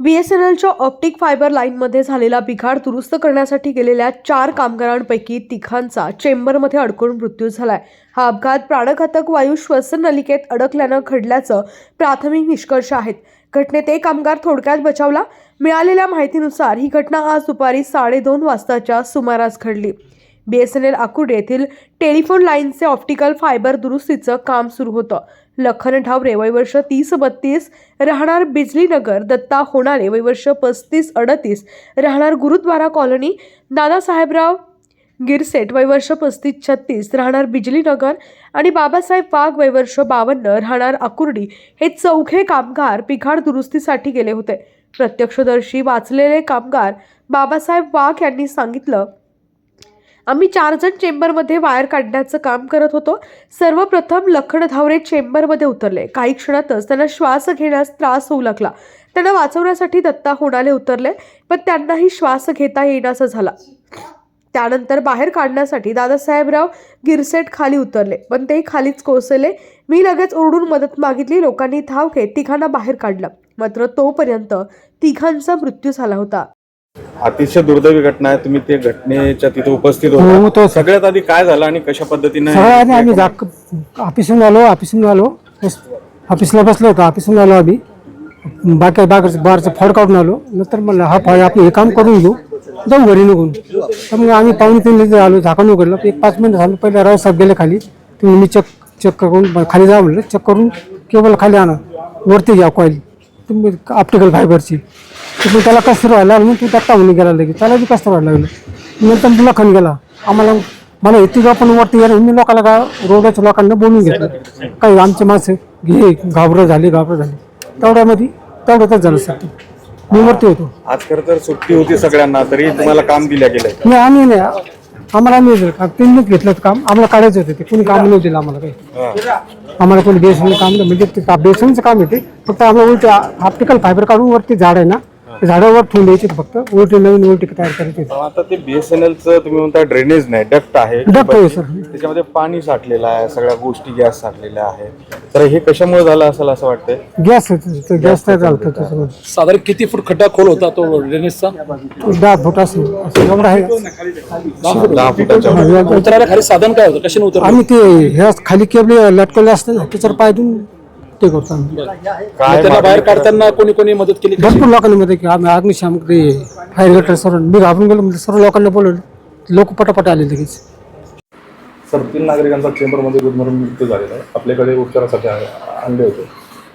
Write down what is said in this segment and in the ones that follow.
बी S N एलच्या optic fibre लाईनमध्ये झालेला बिघाड दुरुस्त करण्यासाठी गेलेल्या चार कामगारांपैकी तिघांचा चेंबरमध्ये अडकून मृत्यू झालाय. हा अपघात प्राणघातक वायू श्वसन नलिकेत अडकल्यानं घडल्याचं प्राथमिक निष्कर्ष आहेत. घटनेत एक कामगार थोडक्यात बचावला. मिळालेल्या माहितीनुसार ही घटना आज दुपारी साडेदोन वाजताच्या सुमारास घडली. B S N L Akurdi येथील टेलिफोन लाईनचे ऑप्टिकल फायबर दुरुस्तीचं काम सुरू होतं. लखन ठावरे वयवर्ष तीस बत्तीस राहणार बिजलीनगर दत्ता होणारे वयवर्ष पस्तीस अडतीस राहणार गुरुद्वारा कॉलनी दादासाहेबराव गिरसेट वयवर्ष पस्तीस छत्तीस राहणार बिजलीनगर आणि बाबासाहेब वाघ वयवर्ष बावन्न राहणार आकुर्डी हे चौघे कामगार पिघाड दुरुस्तीसाठी गेले होते. प्रत्यक्षदर्शी वाचलेले कामगार बाबासाहेब वाघ यांनी सांगितलं आम्ही चारजण चेंबरमध्ये वायर काढण्याचं काम करत होतो. सर्वप्रथम लखन धावरे चेंबरमध्ये उतरले. काही क्षणातच त्यांना श्वास घेण्यास त्रास होऊ लागला. त्यांना वाचवण्यासाठी दत्ता होणाले उतरले पण त्यांनाही श्वास घेता येण्याचा झाला. त्यानंतर बाहेर काढण्यासाठी दादासाहेबराव गिरसेट खाली उतरले पण ते खालीच कोसळले. मी लगेच ओरडून मदत मागितली. लोकांनी धाव घेत तिघांना बाहेर काढलं. मात्र तोपर्यंत तिघांचा मृत्यू झाला होता. अतिशय दुर्दैवी घटना आहे. तुम्ही ते घटनेच्या तिथे उपस्थित हो, होता तो- सगळ्यात आधी काय झालं आणि कशा पद्धतीने सगळ्या आधी आम्ही जाक ऑफिसून आलो ऑफिसून आलो. ऑफिसला बसलो होतो ऑफिसून आलो आम्ही. बाकी बाहेरचं बाहेरचं फळ काढून आलो. नंतर म्हणलं हा फळ आपण हे काम करून घेऊ. जाऊ घरी निघून. तर मग आम्ही पाहुणे तीन लिटर आलो झाकण उघडलं. एक पाच मिनिट झालं. पहिले राव साहेब गेले खाली. तुम्ही मी चेक चेक करून खाली जा म्हणलं. चेक करून केबल खाली आणा. वरती घ्या कॉईल तुम्ही ऑप्टिकल फायबरची तर मग त्याला कसं व्हायला मग तू दत्ता म्हणून गेला लगेच. त्याला बी कसं व्हायला लागलं? नंतर तुला खण गेला. आम्हाला मला इथे आपण वरती गेलो मी लोकांना का रोडाच्या लोकांना बोलून घेतलं. काही आमचे माणसं घे घाबरं झाले घाबरं झाले. तेवढ्यामध्ये तेवढ्यातच झालं सर मी वरती होतो. आज खरं तर सुट्टी होती सगळ्यांना तरी तुम्हाला काम दिल्या गेलंय. मी आम्ही नाही. आम्हाला नाही दिलं का त्यांनीच घेतलं होतं काम. आम्हाला काढायचं होतं ते. कोणी काम नाही दिलं आम्हाला काही. आम्हाला कोणी बेसन काम नाही म्हणजे ते बेसनचं काम येते फक्त आम्हाला उलटे ऑप्टिकल फायबर काढून वरती झाड आहे ना झाडावर ठेवून द्यायचे फक्त. उलटे नवीन उलटी तयार करायचे. आता ते बीएसएनएलचं तुम्ही म्हणता ड्रेनेज नाही डक्ट आहे. डक्ट आहे सर त्याच्यामध्ये पाणी साठलेलं आहे सगळ्या गोष्टी गॅस साठलेल्या आहेत. तर हे कशामुळे झालं असेल असं वाटतंय? गॅस गॅस तयार झाला होता त्याच्यामध्ये साधारण किती फूट खड्डा खोल होता तो ड्रेनेजचा दहा फूट असेल. असं एवढं आहे. दहा फुटाच्या उतरायला खाली साधन काय होतं? कशाने उतर आम्ही ते ह्या खाली केबल लटकवले असते ना त्याच्यावर पाय देऊन ते करतो आम्ही काय त्यांना बाहेर काढताना कोणी कोणी मदत केली? भरपूर लोकांनी मध्ये की आम्ही अग्निशामक ते फायर गटर सर्व मी घाबरून गेलो म्हणजे सर्व लोकांना बोलवलं. लोक पटापट आले लगेच. सर तीन नागरिकांचा चेंबरमध्ये गुदमरून मृत्यू झालेला आहे. आपल्याकडे उपचारासाठी आ- आणले होते.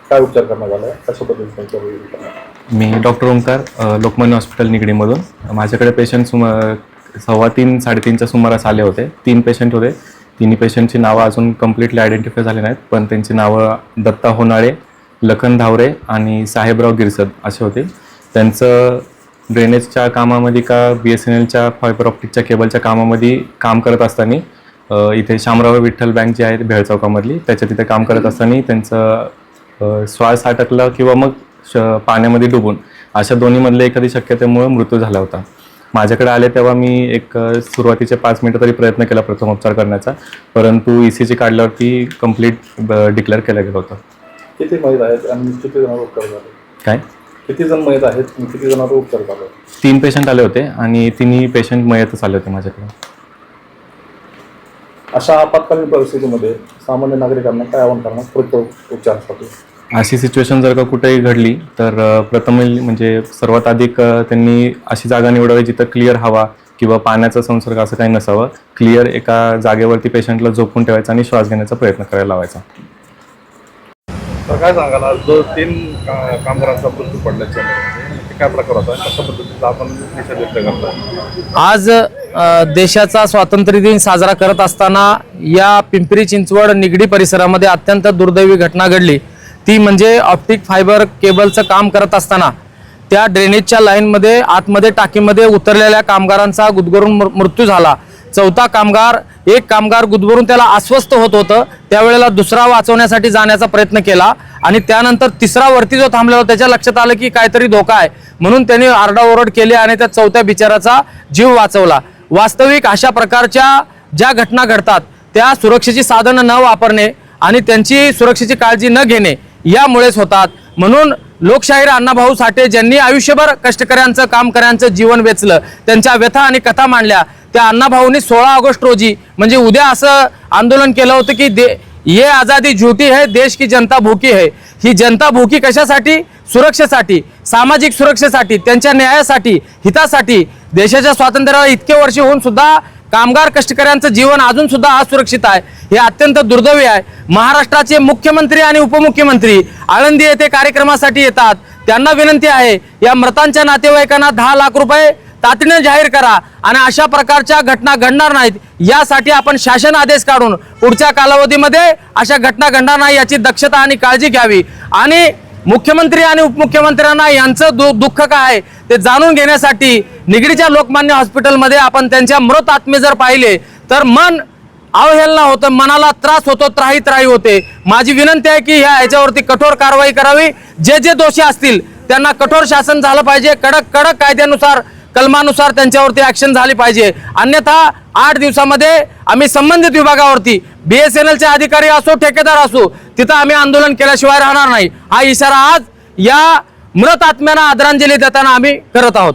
काय उपचार करण्यात आला? आहे कशा पद्धतीने त्यांचा उपचार करण्यात आला? मी डॉक्टर ओंकार अ, लोकमान्य हॉस्पिटल निगडीमधून. माझ्याकडे पेशंट सुमा सव्वा तीन साडेतीनच्या सुमारास आले होते. तीन पेशंट होते. तिन्ही पेशंटची नावं अजून कम्प्लिटली आयडेंटिफाय झाले नाहीत पण त्यांची नावं दत्ता होनाळे लखन धावरे आणि साहेबराव गिरसद असे होते. त्यांचं ड्रेनेजच्या कामामध्ये का बी एस एन एलच्या फायबर ऑप्टिकच्या केबलच्या कामामध्ये काम करत असताना इथे शामराव विठ्ठल बँक जी आहे भेळ चौकामधली त्याच्या तिथे काम करत असताना त्यांचं श्वास अटकला किंवा मग श पाण्यामध्ये डुबून अशा दोन्हीमधल्या एखादी शक्यतेमुळे मृत्यू झाला होता. माझ्याकडे आले तेव्हा मी एक सुरुवातीचे पाच मिनटं तरी प्रयत्न केला प्रथमोपचार करण्याचा. परंतु ई सी जी काढल्यावरती कंप्लीट डिक्लेअर केलं गेलं होतं. किती मयत आहेत आणि किती जणांवर उपचार झाले? काय? किती जण मयत आहेत आणि किती जणांवर उपचार झाले? तीन पेशंट आले होते आणि तिन्ही पेशंट मयतच आले होते माझ्याकडे. अशा आपत्कालीन परिस्थितीमध्ये सामान्य नागरिकांना काय आव्हान करणार? पुढच्या उपचारासाठी. अशी सिच्युएशन जर का कुठेही घडली तर प्रथम म्हणजे सर्वात अधिक त्यांनी अशी जागा निवडावी जिथं क्लिअर हवा किंवा पाण्याचा संसर्ग असं काही नसावं. क्लिअर एका जागेवरती पेशंटला झोपून ठेवायचा आणि श्वास घेण्याचा प्रयत्न करायला लावायचा. तर काय सांगाल? आज जो तीन कामगारांचा मृत्यू पडला चेंबरमध्ये ते काय प्रकार होता कशा पद्धतीचा आपण निषेध व्यक्त करता आज देशाचा स्वातंत्र्य दिन साजरा करत असताना या पिंपरी चिंचवड निगडी परिसरामध्ये अत्यंत दुर्दैवी घटना घडली. ती म्हणजे ऑप्टिक फायबर केबलचं काम करत असताना त्या ड्रेनेजच्या लाईनमध्ये आतमध्ये टाकीमध्ये उतरलेल्या कामगारांचा गुदगरून मृ- मृत्यू झाला. चौथा कामगार एक कामगार गुदमरून त्याला अस्वस्थ होत होतं. त्यावेळेला दुसरा वाचवण्यासाठी जाण्याचा प्रयत्न केला आणि त्यानंतर तिसरा वरती जो थांबलेला त्याच्या लक्षात आलं की काहीतरी धोका आहे. म्हणून त्यांनी आरडाओरड केली आणि त्या चौथ्या बिचाराचा जीव वाचवला. वास्तविक अशा प्रकारच्या ज्या घटना घडतात त्या सुरक्षेची साधनं न वापरणे आणि त्यांची सुरक्षेची काळजी न घेणे यामुळेच होतात. म्हणून लोकशाहीर अण्णाभाऊ साठे ज्यांनी आयुष्यभर कष्टकऱ्यांचं कामकऱ्यांचं जीवन वेचलं त्यांच्या व्यथा आणि कथा मांडल्या त्या अण्णाभाऊंनी सोळा ऑगस्ट रोजी म्हणजे उद्या असं आंदोलन केलं होतं की दे ये आझादी झुटी है देश की जनता भूकी है. ही जनता भूकी कशासाठी? सुरक्षेसाठी सामाजिक सुरक्षेसाठी त्यांच्या न्यायासाठी हितासाठी देशाच्या स्वातंत्र्याला इतके वर्ष होऊन सुद्धा कामगार कष्टकऱ्यांचं जीवन अजून सुद्धा असुरक्षित आहे. हे अत्यंत दुर्दैवी आहे. महाराष्ट्राचे मुख्यमंत्री आणि उपमुख्यमंत्री आळंदी येथे कार्यक्रमासाठी येतात. त्यांना विनंती आहे या मृतांच्या नातेवाईकांना दहा लाख रुपये तातडीने जाहीर करा आणि अशा प्रकारच्या घटना घडणार नाहीत यासाठी आपण शासन आदेश काढून पुढच्या कालावधीमध्ये अशा घटना घडणार नाही याची दक्षता आणि काळजी घ्यावी. आणि मुख्यमंत्री आणि उपमुख्यमंत्र्यांना यांचं दु दुःख काय आहे ते जाणून घेण्यासाठी निगडीच्या लोकमान्य हॉस्पिटलमध्ये आपण त्यांच्या मृत आत्मे जर पाहिले तर मन अवहेलना होतं मनाला त्रास होतो त्राही त्राही होते. माझी विनंती आहे की ह्या ह्याच्यावरती कठोर कारवाई करावी. जे जे दोषी असतील त्यांना कठोर शासन झालं पाहिजे. कडक कडक कायद्यानुसार कलमानुसार त्यांच्यावरती ऍक्शन झाली पाहिजे. अन्यथा आठ दिवसामध्ये आम्ही संबंधित विभागावरती बीएसएनएलचे अधिकारी असो ठेकेदार असो तिथं आम्ही आंदोलन केल्याशिवाय राहणार नाही. हा इशारा आज या मृत आत्म्यांना आदरांजली देताना आम्ही करत आहोत.